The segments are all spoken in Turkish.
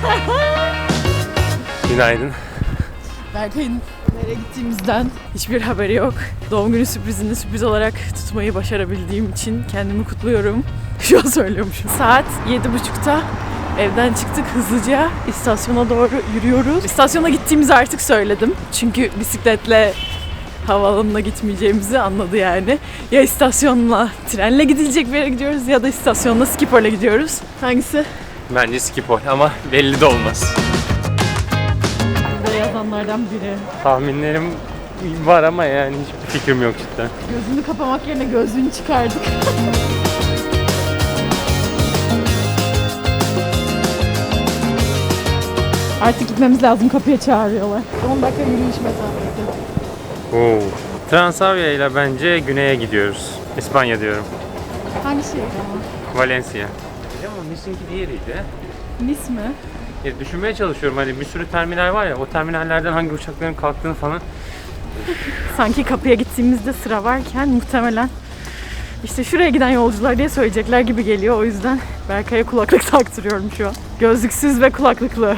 Günaydın. Berkay'ın nereye gittiğimizden hiçbir haberi yok. Doğum günü sürprizini sürpriz olarak tutmayı başarabildiğim için kendimi kutluyorum. Şu an söylüyormuşum. Saat 7.30'da evden çıktık hızlıca istasyona doğru yürüyoruz. İstasyona gittiğimizi artık söyledim. Çünkü bisikletle havaalanına gitmeyeceğimizi anladı yani. Ya istasyonla trenle gidilecek bir yere gidiyoruz ya da istasyonla skiperle gidiyoruz. Hangisi? Bence skipol ama belli de olmaz. Burada yazanlardan biri. Tahminlerim var ama yani hiçbir fikrim yok cidden. Gözünü kapamak yerine gözlüğünü çıkardık. Artık gitmemiz lazım. Kapıya çağırıyorlar. 10 dakika yürüyüş mesafesi. Oo. Transavia ile bence güneye gidiyoruz. İspanya diyorum. Hangi şehir ama? Valencia. Ama Nice'inki diğeriydi. Nice mi? Ya düşünmeye çalışıyorum hani bir sürü terminal var ya o terminallerden hangi uçakların kalktığını falan. Sanki kapıya gittiğimizde sıra varken muhtemelen işte şuraya giden yolcular diye söyleyecekler gibi geliyor. O yüzden Berkay'a kulaklık taktırıyorum şu an. Gözlüksüz ve kulaklıklı.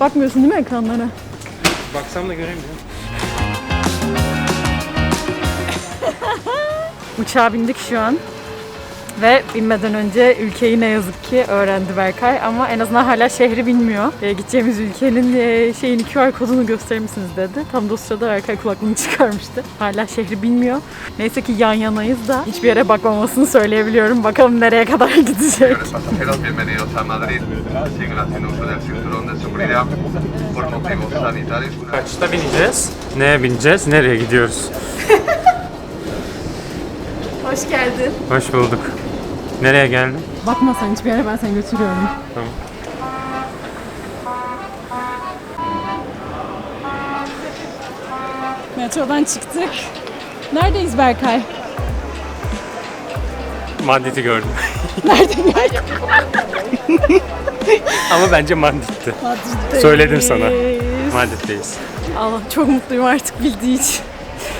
Bakmıyorsun değil mi ekranlara? Baksam da göremiyorum. Uçağa bindik şu an. Ve binmeden önce ülkeyi ne yazık ki öğrendi Berkay ama en azından hala şehri bilmiyor. E, gideceğimiz ülkenin e, şeyini QR kodunu gösterir misiniz dedi. Tam da o sırada Berkay kulaklığını çıkarmıştı. Hala şehri bilmiyor. Neyse ki yan yanayız da hiçbir yere bakmamasını söyleyebiliyorum. Bakalım nereye kadar gidecek. Señores pasajeros, bienvenidos a Madrid. Siguen haciendo uso del cinturón de seguridad por motivos sanitarios. Una Kaçta bineceğiz? Neye bineceğiz? Nereye gidiyoruz? Hoş geldin. Hoş bulduk. Nereye geldin? Bakma sen hiçbir yere ben seni götürüyorum. Tamam. Metrodan çıktık. Neredeyiz Berkay? Madrid'i gördüm. Nerede gördün? Ama bence Madrid'ti. Madrid'deyiz. Söyledim sana. Madrid'deyiz. Allah çok mutluyum artık bildiği için.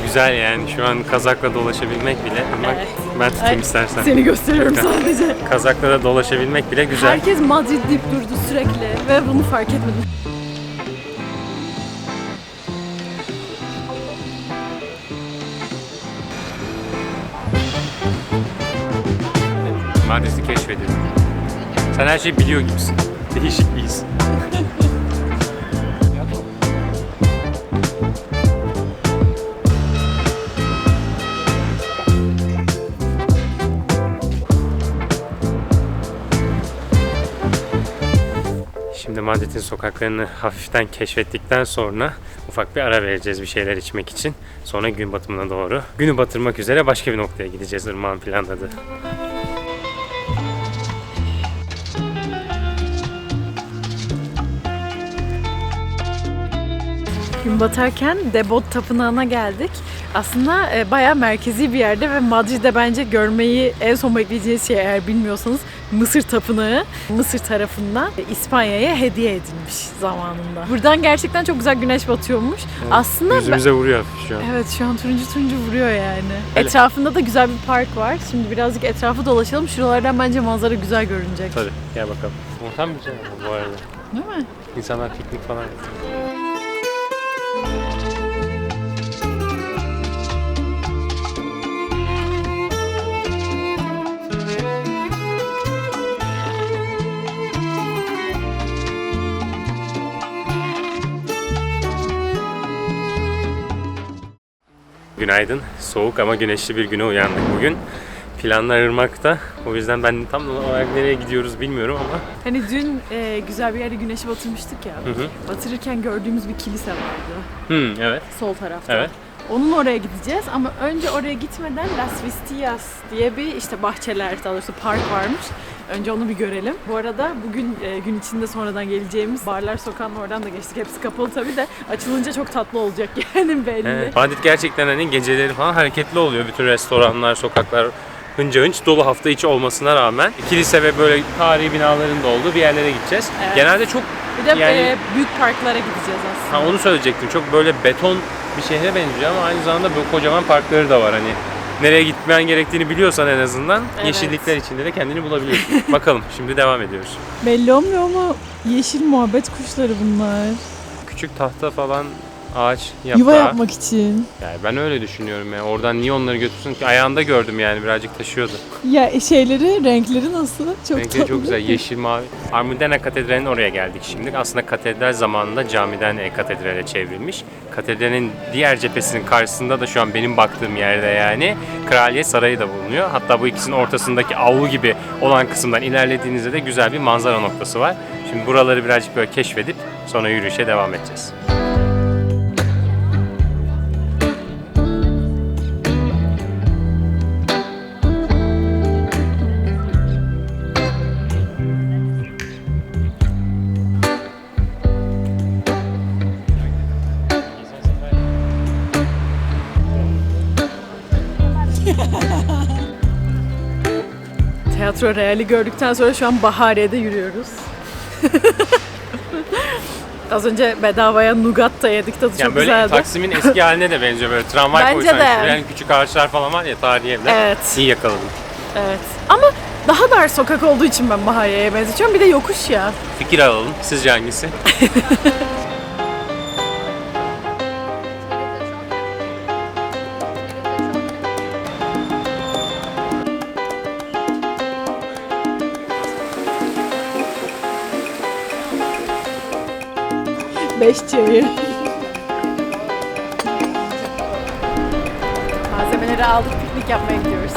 Güzel yani şu an kazakla dolaşabilmek bile. Bak Evet. Ben tutayım Ay, istersen. Seni gösteriyorum sadece. Kazakla da dolaşabilmek bile güzel. Herkes Madrid deyip durdu sürekli ve bunu fark etmedim. Madrid'i keşfediyorum. Sen her şeyi biliyor gibisin. Değişik bir his. Madrid'in sokaklarını hafiften keşfettikten sonra ufak bir ara vereceğiz bir şeyler içmek için. Sonra gün batımına doğru. Günü batırmak üzere başka bir noktaya gideceğiz Irmak'ın planladığı. Gün batarken Debod Tapınağı'na geldik. Aslında e, bayağı merkezi bir yerde ve Madrid'de bence görmeyi en son bekleyeceğiniz şey eğer bilmiyorsanız Mısır Tapınağı Mısır tarafından İspanya'ya hediye edilmiş zamanında. Buradan gerçekten çok güzel güneş batıyormuş. Aslında ben- Yüzümüze vuruyor hafif şu an. Evet şu an turuncu turuncu vuruyor yani. Etrafında da güzel bir park var. Şimdi birazcık etrafı dolaşalım. Şuralardan bence manzara güzel görünecek. Tabii gel bakalım. Ortam güzel ama bu arada. Değil mi? İnsanlar piknik falan yapıyor. Günaydın. Soğuk ama güneşli bir güne uyandık bugün. Planlar Irmak'ta. O yüzden ben tam olarak nereye gidiyoruz bilmiyorum ama Hani dün e, güzel bir yerde güneşi batırmıştık ya. hı. Batırırken gördüğümüz bir kilise vardı. Hmm, evet. Sol tarafta. Evet. Onun oraya gideceğiz ama önce oraya gitmeden Las Vistillas diye bir işte bahçeler, daha doğrusu park varmış. Önce onu bir görelim. Bu arada bugün e, gün içinde sonradan geleceğimiz Barlar Sokağı'nın oradan da geçtik. Hepsi kapalı tabii de açılınca çok tatlı olacak yani belli. Evet. Madrid gerçekten hani geceleri falan hareketli oluyor. Bütün restoranlar, sokaklar hınca hınç dolu hafta içi olmasına rağmen kilise ve böyle tarihi binaların da olduğu bir yerlere gideceğiz. Evet. Genelde çok Bir de Yani- e, büyük parklara gideceğiz aslında. ha onu söyleyecektim. Çok böyle beton bir şehre benziyor ama aynı zamanda böyle kocaman parkları da var hani nereye gitmen gerektiğini biliyorsan en azından Evet. yeşillikler içinde de kendini bulabiliyorsun. Bakalım şimdi devam ediyoruz. Belli olmuyor ama yeşil muhabbet kuşları bunlar. Küçük tahta falan ağaç yaprağı. Yuva yapmak için. Yani ben öyle düşünüyorum ya. Oradan niye onları götürsün ki? Ayağında gördüm yani birazcık taşıyordu. Ya e, şeyleri, renkleri nasıl? Çok Renkleri tatlı. çok güzel. Yeşil, mavi. Armudena Katedrali'nin oraya geldik şimdi. Aslında katedral zamanında camiden e, katedrale çevrilmiş. Katedralin diğer cephesinin karşısında da şu an benim baktığım yerde yani Kraliyet Sarayı da bulunuyor. Hatta bu ikisinin ortasındaki avlu gibi olan kısımdan ilerlediğinizde de güzel bir manzara noktası var. Şimdi buraları birazcık böyle keşfedip sonra yürüyüşe devam edeceğiz. Tiyatro reali gördükten sonra şu an Bahariye'de yürüyoruz. Az önce bedavaya nugat da yedik tadı Yani çok böyle güzeldi. Taksim'in eski haline de benziyor böyle tramvay Bence koysan de. yani küçük ağaçlar falan var ya tarihi evler. Evet. İyi yakaladım. Evet. Ama daha dar sokak olduğu için ben Bahariye'ye benzetiyorum. Bir de yokuş ya. Fikir alalım. Sizce hangisi? Beş çevir. Malzemeleri aldık piknik yapmaya gidiyoruz.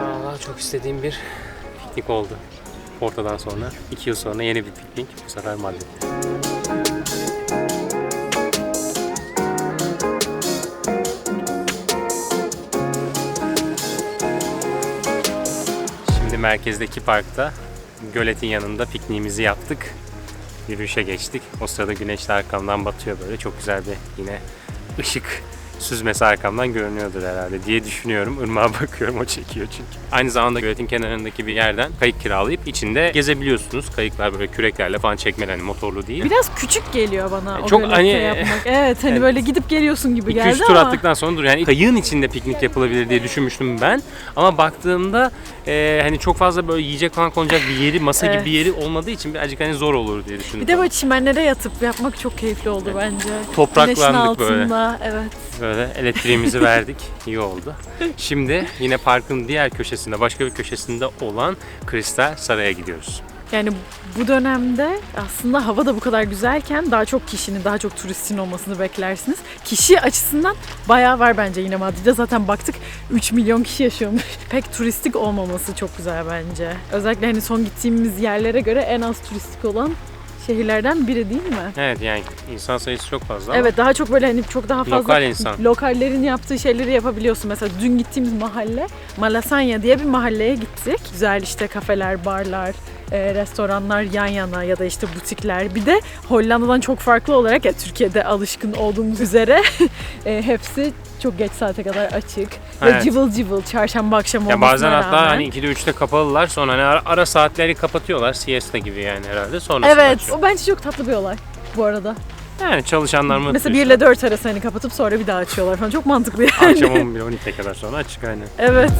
Vallahi çok istediğim bir piknik oldu. Ortadan sonra. iki yıl sonra yeni bir piknik. Bu sefer Madrid'de. Şimdi merkezdeki parkta göletin yanında pikniğimizi yaptık. Yürüyüşe geçtik. O sırada güneş de arkamdan batıyor böyle. Çok güzel bir yine ışık süzmesi arkamdan görünüyordur herhalde diye düşünüyorum. Irmağa bakıyorum o çekiyor çünkü. Aynı zamanda göletin kenarındaki bir yerden kayık kiralayıp içinde gezebiliyorsunuz. Kayıklar böyle küreklerle falan çekmeli hani motorlu değil. Biraz küçük geliyor bana o Çok gölette hani- yapmak. Evet hani Evet. böyle gidip geliyorsun gibi 2-3 geldi tur ama. attıktan sonra dur yani kayığın içinde piknik yapılabilir diye düşünmüştüm ben. Ama baktığımda e, hani çok fazla böyle yiyecek falan konacak bir yeri, masa gibi Evet. bir yeri olmadığı için birazcık hani zor olur diye düşündüm. Bir de böyle çimenlere yatıp yapmak çok keyifli oldu bence. Topraklandık Güneşin böyle. altında, evet. Böyle elektriğimizi verdik. İyi oldu. Şimdi yine parkın diğer köşesinde, başka bir köşesinde olan Kristal Saray'a gidiyoruz. Yani bu dönemde aslında hava da bu kadar güzelken daha çok kişinin, daha çok turistin olmasını beklersiniz. Kişi açısından bayağı var bence yine Madrid'de. Zaten baktık 3 milyon kişi yaşıyormuş. Pek turistik olmaması çok güzel bence. Özellikle hani son gittiğimiz yerlere göre en az turistik olan şehirlerden biri değil mi? Evet yani insan sayısı çok fazla ama Evet daha çok böyle hani çok daha fazla Lokal insan. lokallerin yaptığı şeyleri yapabiliyorsun. Mesela dün gittiğimiz mahalle Malasanya diye bir mahalleye gittik. Güzel işte kafeler, barlar, e, restoranlar yan yana ya da işte butikler. Bir de Hollanda'dan çok farklı olarak ya Türkiye'de alışkın olduğumuz üzere e, hepsi çok geç saate kadar açık. Ve Evet. cıvıl cıvıl çarşamba akşam ya bazen hatta rağmen. hani 2'de 3'te kapalılar sonra hani ara, ara saatleri kapatıyorlar siesta gibi yani herhalde sonra Evet o bence çok tatlı bir olay bu arada. Yani çalışanlar mutlu. Mesela 1 işte. ile 4 arası hani kapatıp sonra bir daha açıyorlar falan. Çok mantıklı yani. Akşam 11-12'ye kadar sonra açık aynen. Evet.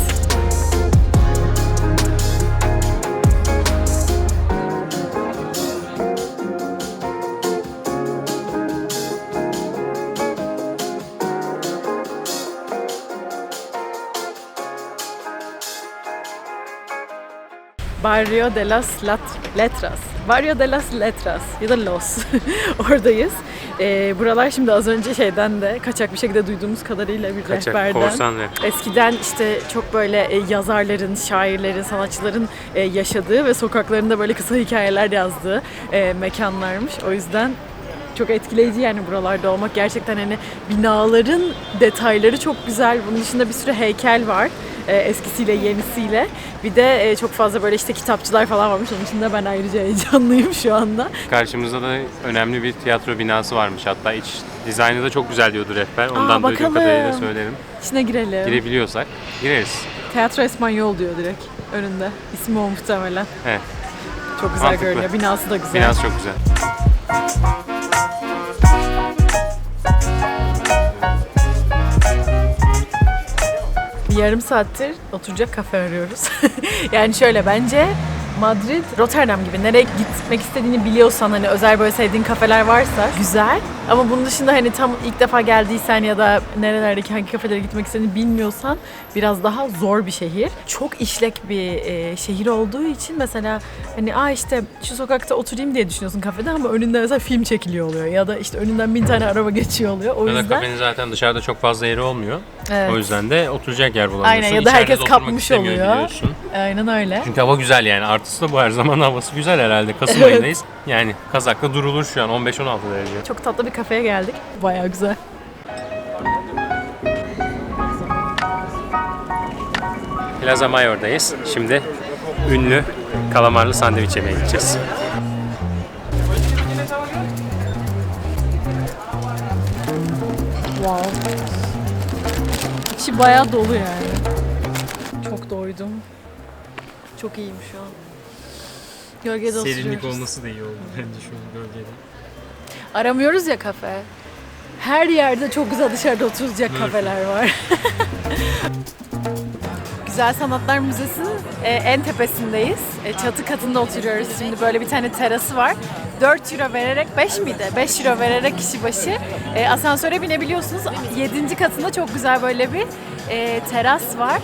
Barrio de las Lat- Letras. Barrio de las Letras ya da Los. Oradayız. Ee, buralar şimdi az önce şeyden de kaçak bir şekilde duyduğumuz kadarıyla bir Kaçak, rehberden. korsan. Eskiden işte çok böyle e, yazarların, şairlerin, sanatçıların e, yaşadığı ve sokaklarında böyle kısa hikayeler yazdığı e, mekanlarmış. O yüzden çok etkileyici yani buralarda olmak. Gerçekten hani binaların detayları çok güzel. Bunun dışında bir sürü heykel var. E, eskisiyle yenisiyle. Bir de e, çok fazla böyle işte kitapçılar falan varmış. Onun için de ben ayrıca heyecanlıyım şu anda. Karşımızda da önemli bir tiyatro binası varmış hatta iç dizaynı da çok güzel diyordu rehber. Ondan duyduğum bakalım. kadarıyla söylerim. İçine girelim. Girebiliyorsak gireriz. Teatro Espanyol diyor direkt önünde. İsmi o muhtemelen. Evet. Çok güzel Mantıklı. görünüyor. Binası da güzel. Binası çok güzel. Yarım saattir oturacak kafe arıyoruz. yani şöyle bence Madrid, Rotterdam gibi nereye gitmek istediğini biliyorsan hani özel böyle sevdiğin kafeler varsa güzel. Ama bunun dışında hani tam ilk defa geldiysen ya da nerelerdeki hangi kafelere gitmek istediğini bilmiyorsan biraz daha zor bir şehir. Çok işlek bir e, şehir olduğu için mesela hani aa işte şu sokakta oturayım diye düşünüyorsun kafede ama önünde mesela film çekiliyor oluyor ya da işte önünden bin tane araba geçiyor oluyor. O Ya da yüzden kafenin zaten dışarıda çok fazla yeri olmuyor. Evet. O yüzden de oturacak yer bulamıyorsun. Aynen, ya da herkes kapmış oluyor. biliyorsun. aynen öyle. Çünkü hava güzel yani. Artısı da bu her zaman havası güzel herhalde. Kasım Evet. ayındayız. Yani kazakla durulur şu an 15-16 derece. Çok tatlı bir kafeye geldik. Bayağı güzel. Plaza Mayor'dayız. Şimdi ünlü kalamarlı sandviç yemeye gideceğiz. Wow. İçi bayağı dolu yani. Çok doydum. Çok iyiyim şu an. Gölgede oturuyoruz. da iyi oldu bence şu an gölgede. Aramıyoruz ya kafe. Her yerde çok güzel dışarıda oturulacak kafeler var. Güzel Sanatlar Müzesi'nin e, en tepesindeyiz. E, çatı katında oturuyoruz. Şimdi böyle bir tane terası var. 4 euro vererek 5 miydi? 5 euro vererek kişi başı e, asansöre binebiliyorsunuz. 7. katında çok güzel böyle bir e, teras var.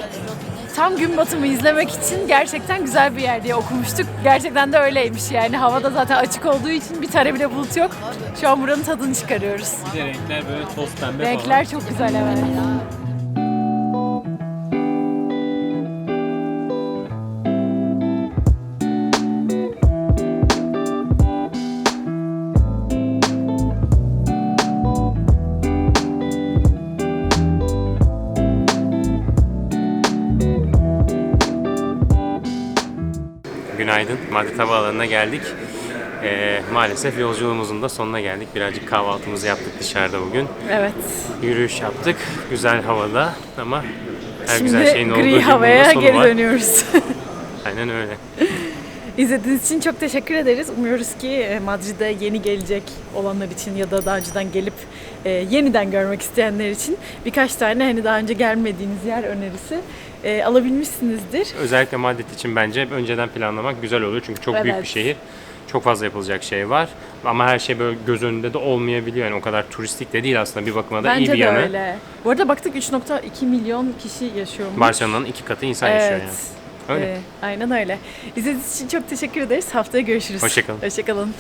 Tam gün batımı izlemek için gerçekten güzel bir yer diye okumuştuk. Gerçekten de öyleymiş yani. Havada zaten açık olduğu için bir tane bile bulut yok. Şu an buranın tadını çıkarıyoruz. Bir de renkler böyle toz pembe Renkler çok güzel evet. Günaydın. Madrid Havaalanı'na geldik. Ee, maalesef yolculuğumuzun da sonuna geldik. Birazcık kahvaltımızı yaptık dışarıda bugün. Evet. Yürüyüş yaptık. Güzel havada ama her Şimdi güzel şeyin olduğu gri havaya geri var. dönüyoruz. Aynen öyle. İzlediğiniz için çok teşekkür ederiz. Umuyoruz ki e, Madrid'e yeni gelecek olanlar için ya da daha önceden gelip e, yeniden görmek isteyenler için birkaç tane hani daha önce gelmediğiniz yer önerisi e, alabilmişsinizdir. Özellikle Madrid için bence önceden planlamak güzel oluyor. Çünkü çok büyük Evet. bir şehir. Çok fazla yapılacak şey var. Ama her şey böyle göz önünde de olmayabiliyor. Yani o kadar turistik de değil aslında bir bakıma da iyi Bence bir de yanı. öyle. Bu arada baktık 3.2 milyon kişi yaşıyormuş. Barcelona'nın iki katı insan yaşıyor Evet. yani. Öyle. Ee, aynen öyle. İzlediğiniz için çok teşekkür ederiz. Haftaya görüşürüz. Hoşça kalın. Hoşça kalın.